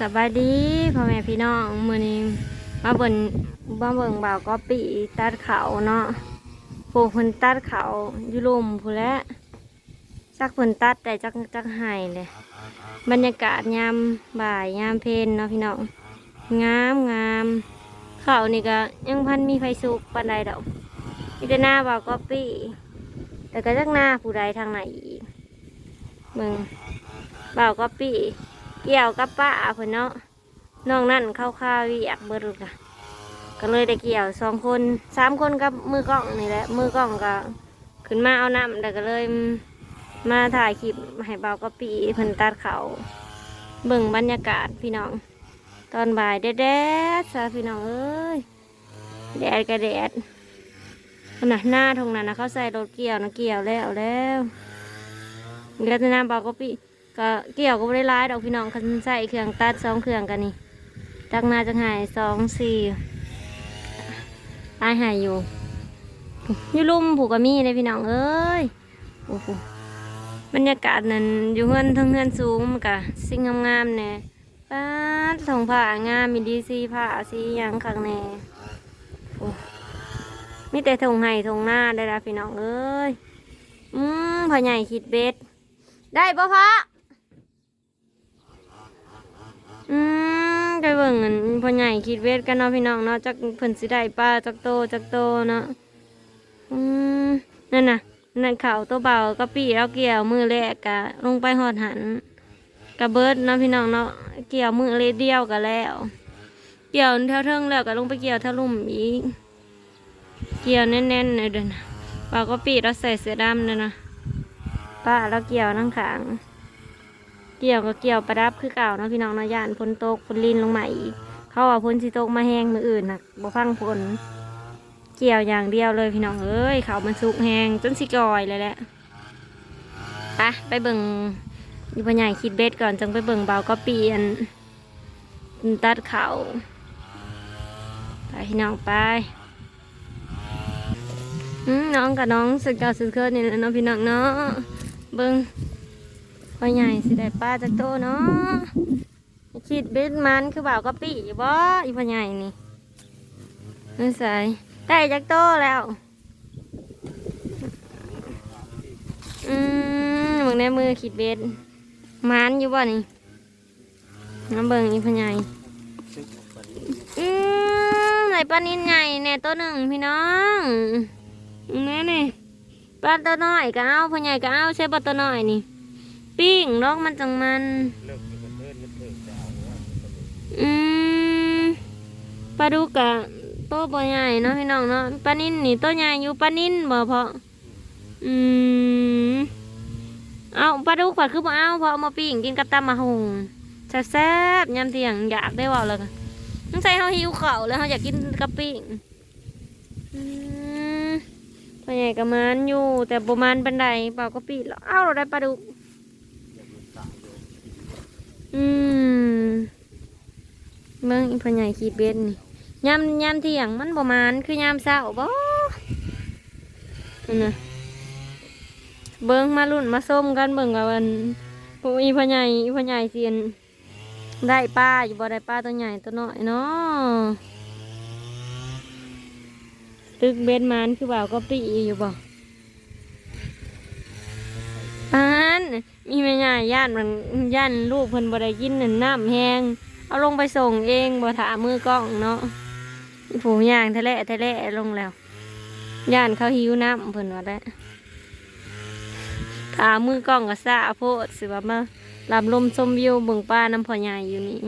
สบายดีพ่อแม่พี่น้องมือนี้มาเบิ่งมาเบิ่งบ่าวก็ปีตัดเขาเนาะปลูกเพิ่นตัดเขายู่ลมพู้นแล้วจักเพิ่นตัดแต่จักจักให้เลยบรรยากาศยามบ่ายยามเพลนเนาะพี่น้องงามงามเขานี่ก็ยังพันมีไฟสุกปานใดดอกมีแต่หน้าบ่าวก็ปีแต่ก็จักหน้าผู้ใดทางไหนอีกเบิ่งบ่าวก็ปี เกี่ยวกับป้าเพิ่นเนาะน้องนั่นเข้าข้าวิอยากเบิดลูกค่ะก็เลยได้เกี่ยวสองคนสามคนกับมือกล้องนี่แหละมือกล้องก็ขึ้นมาเอาน้ำแต่ก็เลย มาถ่ายคลิปให้เบาก็ปีเพิ่นตัดเขาเบิ่งบรรยากาศพี่น้อง ตอนบ่ายแดดๆซะพี่น้องเอ้ยแดดก็แดดขนาดหน้าทงนั้นนะเขาใส่รถเกี่ยวนะเกี่ยวแล้วแล้วเดี๋ยวจะน้ำเบาก็ปี ก็เกี่ยวก็ไม่ได้ร้ายดอกพี่น้องคันใส่เครื่องตัดสองเครื่องกันนี่จักหนาจังหายสองสี่ตายหายอยู่อยู่ลุ่มผูกกระมี่เลยพี่น้องเอ้ยโอ้โหบรรยากาศนั้นอยู่เฮือนทั้งเฮือนสูงมันกะสิ่งงามๆเนี่ยป้าทองผ้างามมีดีซีผ้าสีหยังข้างในโอ้มีแต่ทงไห้ทงหน้าได้ละพี่น้องเอ้ยอืมพ่อใหญ่คิดเบ็ดได้ปะพะ อืมไปเบิ่งอันพ่อใหญ่คิดเวทกันเนาะพี่น้องเนาะจักเพิ่นสิได้ป้าจักโตจักโตเนาะอืมนั่นน่ะนั่นเขาวตัวเบากะปีแล้วเกี่ยวมือแรกกะลงไปหอดหันกะเบิดเนาะพี่น้องเนาะเกี่ยวมือเลยเดียวกะแล้ว เกี่ยวแถวเทิงแล้วก็ลงไปเกี่ยวแถวลุ่มอีกเกี่ยวแน่นๆเลยเด้อนะเบากะปีแล้วใส่เสื้อดำเลยนะป้าแล้วเกี่ยวนั่งขาง กี่ยวก็เกี่ยวประดับคือเก่าเนาะพี่น้องเนาะย่านฝนตกฝนลินลงมาอีก เขาว่าฝนสิตกมาแห้งมืออื่นนะบ่ฟังฝนเกี่ยวอย่างเดียวเลยพี่น้องเอ้ยเขามันสุกแห้งจนสิกอยเลยแหละไปไปเบิ่งอยู่ปัญญาคิดเบ็ดก่อนจังไปเบิ่งเบาก็เปลี่ยนตัดเขาไปพี่น้องไปน้องกับน้องสึกเก่าสึกเคยนี่แหละเนาะพี่น้องเนาะเบิ่ง พ่อใหญ่สิได้ป้าจักโตเนาะคิดเบ็ดมันคือบ่าวกะปิอยู่บ่อีพ่อใหญ่นี่นั่ใส่ได้จักโตแล้ว อืมเบิ่งในมือคิดเบ็ดมันอยู่บ่นี่น้ำเบิ่งอีพ่อใหญ่อืมไหนปลานินใหญ่แน่ตัวหนึ่งพี่น้องแน่นี่ปลาตัวน้อยก็เอาพ่อใหญ่ก็เอาใช่ปลาตัวน้อยนี่ ปิ้งลอกมันจังมันอืมปลาดุกอะโตบ่ใหญ่เนาะพี่น้องเนาะปลานิ่นนี่โตใหญ่อยู่ปลานิ่นบ่เพาะอืมเอาปลาดุกผัดคือบ่เอาเพราะเอามาปิ้งกินกับตำมะฮงแซ่บๆยามเที่ยงอยากได้เว่าเลยต้องใส่เฮาหิวข้าวแล้วเฮาอยากกินกับปิ้งอืมปลาใหญ่กับมันอยู่ แต่บ่มันปานใดเปล่าก็ปิดแล้วเอ้าเราได้ปลาดุก อืมเบิ่งอีพ่อใหญ่ขีดเบ็ดนี่ยามยามเที่ยงมันประมาณคือยามเช้าบ่นั่นนะเบิ่งมาลุ่นมาส้มกันเบิ่งว่าวันผู้อีพ่อใหญ่อีพ่อใหญ่เสียนได้ปลาอยู่บ่ได้ปลาตัวใหญ่ตัวน้อยเนาะตึกเบ็ดมันคือบ่าวก็ปีอยู่บ่ ปาน มีแม่ย่าย่านมันย่านลูกเพิ่นบ่ได้กินนั่นน้ำแห้งเอาลงไปส่งเองบ่ถามือกล้องเนาะผูย่างทะเลทะเลลงแล้วย่านเขาหิวน้ำเพิ่นว่าได้ถามือกล้องก็ซาโพดสิว่ามาลำลมชมวิวเบิ่งป้าน้ำพ่อใหญ่อยู่นี่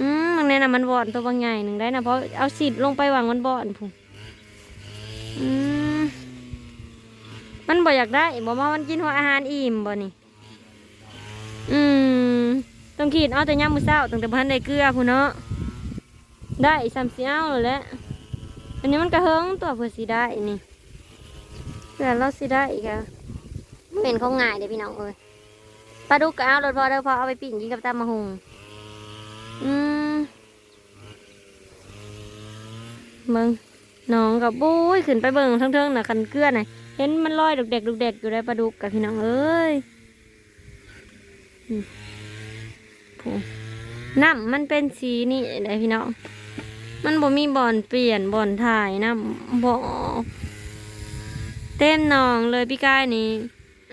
อืมมันแน่นะมันบ่อนตัวบางใหญ่หนึ่งได้นะเพราะเอาสิทธิ์ลงไปวางมันบ่อนพุ่นอืม มันบ่อยากได้บ่ว่ามันกินหัวอาหารอิ่มบ่นี่ อืมต้องคิดเอาแต่ยามมื้อเช้าตั้งแต่พันได้เกลือพุ่นเนาะ ได้สามสิเอาแล้วแหละอันนี้มันกระเฮงตัวเพื่อสิได้นี่เพื่อเราสิได้อีกอะเป็นเขาง่ายเด้พี่น้องเอ้ยปลาดุกก็เอารถพอเด้อพอเอาไปปิ้งกินกับตำมะฮุงอืมเบิ่งน้องกับบุ้ยขึ้นไปเบิ่งทั้งเทิงๆน่ะคันเกลือน่ะ เห็นมันลอยดุกเด็กดุกเด็กอยู่ในปลาดุกกับพี่น้องเอ้ยอืมโผน้ำมันเป็นสีนี่เลยพี่น้อง มันบ่มีบอลเปลี่ยนบอลถ่ายน้ำบ่อเต็มหนองเลยพี่กายนี่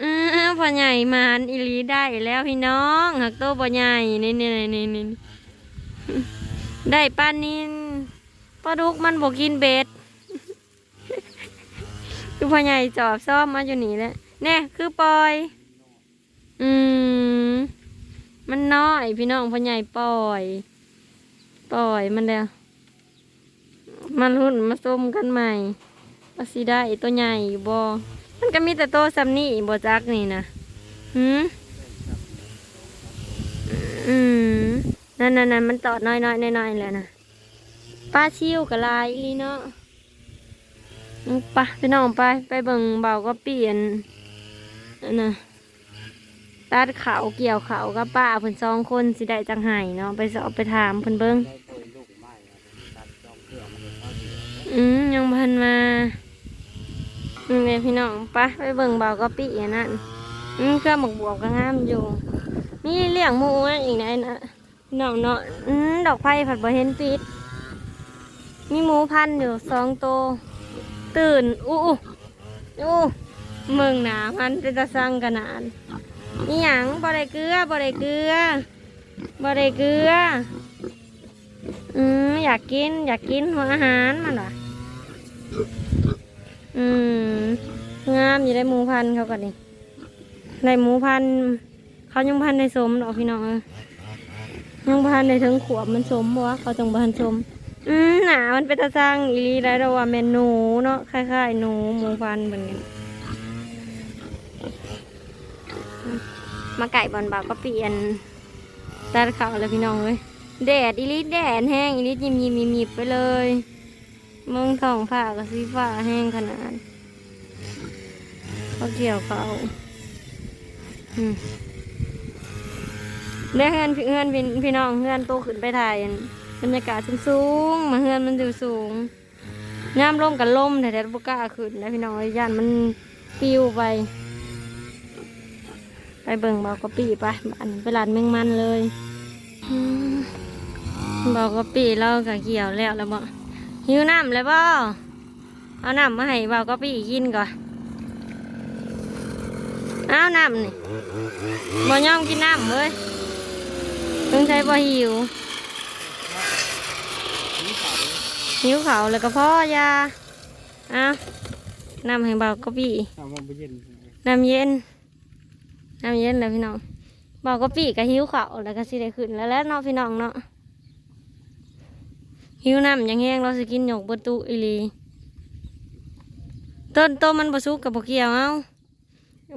อือพอใหญ่มานอีหลีได้แล้วพี่น้องหักโตบ่ใหญ่นี่นี่นี่นี่นี่ได้ปลานินปลาดุกมันบ่กินเบ็ด คือพ่อใหญ่จอบซ่อมมาอยู่นี่แหละแน่คือปล่อย อืม มันน้อยพี่น้องพ่อใหญ่ปล่อย ปล่อยมันแล้วมันรุ่นมาส้มกันใหม่ว่าสิได้ตัวใหญ่อยู่บ่มันก็มีแต่โตซัมนี่บ่จักนี่นะหืมอืมนั่นนั่นนั่นมันตอดน้อยน้อยน้อยน้อยๆแล้วนะป้าชิวกับลายลีเนาะ อืมไปพี่น้องไปไปเบิ่งเบาก็เปลี่ยนน่ะตัดเขาเกี่ยวเขากับป้าเพิ่นสองคนสิได้จังไห้เนาะไปสอบไปถามเพิ่นเบิ่งได้ตัวลูกไม้ตัดจองเครื่องมันเลยเข้าเดียวอืมยังพันมาอืมเนี่ยพี่น้องไปไปเบิ่งเบาก็ปีอันนั้นอืมเครื่องหมกบวบก็งามอยู่ มีเลี้ยงหมูอีกไหนนะน้องเนาะอืมดอกไผ่ผัดบ่เห็นปิด มีหมูพันอยู่สองตัว ตื่นอู้อู้อู้มึงหนามันเป็นตะสั่งขนาดนี่หยังบ่ได้เกลือบ่ได้เกลือบ่ได้เกลือ อืมอยากกิน อยากกินหัวอาหารมันวะอืมงามอยู่ได้หมูพันธุ์เขาก่อนดิได้หมูพันธุ์เขายังพันธุ์ในสมดอกพี่น้องเอ้ยยังพันธุ์ในถึงขวบมันสมบ่วะเขาจังพันธุ์สม อืมหนามันเป็นตาสร้างอีลีได้เราว่าแม่นหนูเนาะคล้ายๆหนูหมูพันเหมือนกันมาไก่บอลบาก็เปลี่ยนตัดเขาเลยพี่น้องเลยแดดอีลิแดดแห้งอีลิยิมยิมยิมยิบไปเลยเมืองทองฟ้ากับสีฟ้าแห้งขนาดเขาเกี่ยวเขาอืมได้เฮือนพี่เฮือนพี่น้องเฮือนโตขึ้นไปถ่ายอัน บรรยากาศสูงๆมาเฮือนมันอยู่สูงย่ามลมกับลมแต่แดดบกล้าขึ้นนะพี่น้องย่านมันปิวไป ไปเบิ่งเบากะปีไปบ้านไปลานเมืองมันเลยอืมบอกว่าปีเราก็เกี่ยวแล้วแล้วบ่หิวน้ำแล้วบ่เอาน้ำมาให้บอกว่าปีกินก่อนเอาน้ำนี่บ่ยอมกินน้ำเว้ยเพิ่งใช้บ่หิว หิวเขาวแล้วก็พ่อยาเอาน้ำให้บอกก็ปีทำมันไปเย็นน้ำเย็นน้ำเย็นเลยพี่น้องบอกก็ปีก็หิวเขาวแล้วก็สิได้ขึ้นแล้วแหล้วเนาะพี่น้องเนาะหิวน้ำอยังแห้งเราสิกินหยกประตูอีหลีต้นต้นมันบสุกกับบเกี่ยวเอา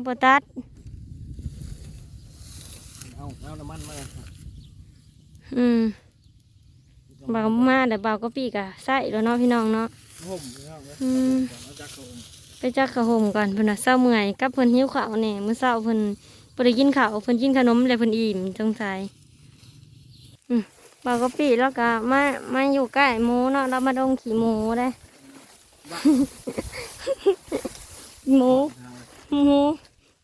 บตัดเอาเอาน้ำมันมาอืม บ่าวมาแต่บ่าวก็ปีกะใส่แล้วเนาะพี่น้องเนาะห่มเอาไว้อืมเอาจักรห่มไปจักกระห่มก่อนเพิ่นน่ะเศร้าเมื่อยกับเพิ่นหิวข้าวเนี่ยมื้อเช้าเพิ่นบ่ได้กินข้าวเพิ่นกินขนมแล้วเพิ่นอิ่มสงสัยอืมบ่าวก็ปีแล้วก็มามาอยู่ใกล้หมูเนาะเรามาดงขี่หมูได้หมูเอาหมู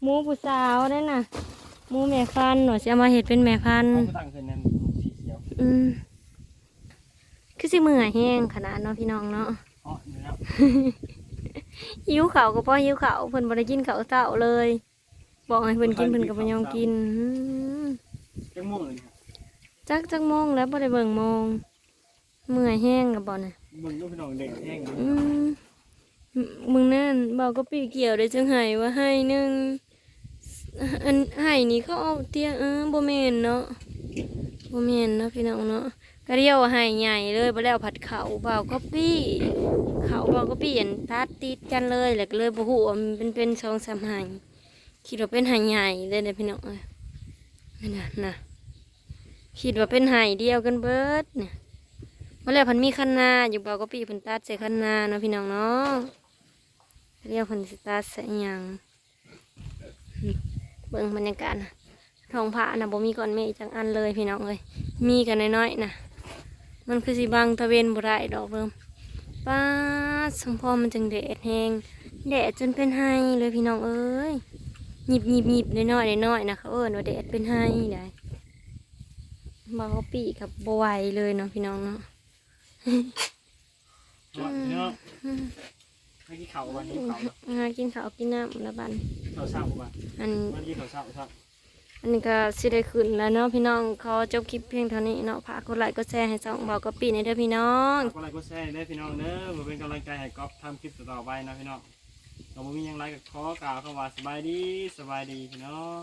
หมูผู้สาวได้น่ะหมูแม่พันธุ์หนูจะเอามาเห็ดเป็นแม่พันธุ์เอา ไปตั้งขึ้นนั่นสีเขียวอืมคือสิมือแห้งขนาดเนาะพี่น้องเนาะอ๋อนี่แล้วหิวเขาวก็พอหิวเขาวเพิ่นบ่ได้กินข้าวเช้าเลย บอกให้เพิ่นกินเพิ่นก็บ่ยอมกินอืมจังม่วงเลยครับจักจักโมงแล้วบ่ได้เบิ่งโมงเมื่อยแห้งก็บ่น่ะ มึงลูกพี่น้องเด็กแห้งอืมมึงนั่นบอกก็ปีเกี่ยวได้จังไห้ว่าให้หนึงอันให้นี่เขาเอาเตี้ยเออบ่แม่นเนาะบ่แม่นเนาะพี่น้องเนาะ ก็เรียวให้ใหญ่เลยบ่แล้วผัดเขาเบาก็ปี้เขาเบาก็ปี้อันตัดติดกันเลยแหลกเลยบ่ฮู้ว่ามันเป็นเป็นสองสามไห้คิดว่าเป็นไห้ใหญ่เลยเด้อพี่น้องเอ้ยนั่นนะคิดว่าเป็นไห้เดียวกันเบิดเนี่ยมาแล้วพันมีคันนาอยู่เบาก็ปีเพันตัดใส่คันนาเนาะพี่น้องเนาะเรียกพันตัดใส่ยังเบิ่งบรรยากาศนะท้องผ้านะบ่มีก้อนเมฆจังอันเลยพี่น้องเลยมีกันน้อยๆนะ มันคือสิบังตะเวนบ่ได้ดอกเบิ่มป้าดสมพอมันจังแดดแหงแดดจนเป็นไห้เลยพี่น้องเอ้ยหยิบหยิบหยิบน้อยๆน้อยๆนะเขาเอิ้นว่าแดดเป็นไห้ได้อืบาวก็ปีกับบไหวเลยเนาะพี่น้องเนาะเนาะเนาะให้กินข้าววันนี้ข้าวงากินข้าวกินน้ำแล้วบันข้าวเช้าวันอันวันนี้ข้าวเช้าครับ อันนี้ก็สิได้ขึ้นแล้วเนาะพี่น้องเขาจบคลิปเพียงเท่านี้เนาะฝากกดไลค์กดแชร์ให้สองบาวก็ปีในเด้อพี่น้องกดไลค์กดแชร์ได้พี่น้องเด้อเพื่อเป็นกำลังใจให้ก๊อฟทำคลิปต่อไปนะพี่น้องเราบ่มียังไรกับขอกล่าวคำว่าสบายดีสบายดีพี่น้อง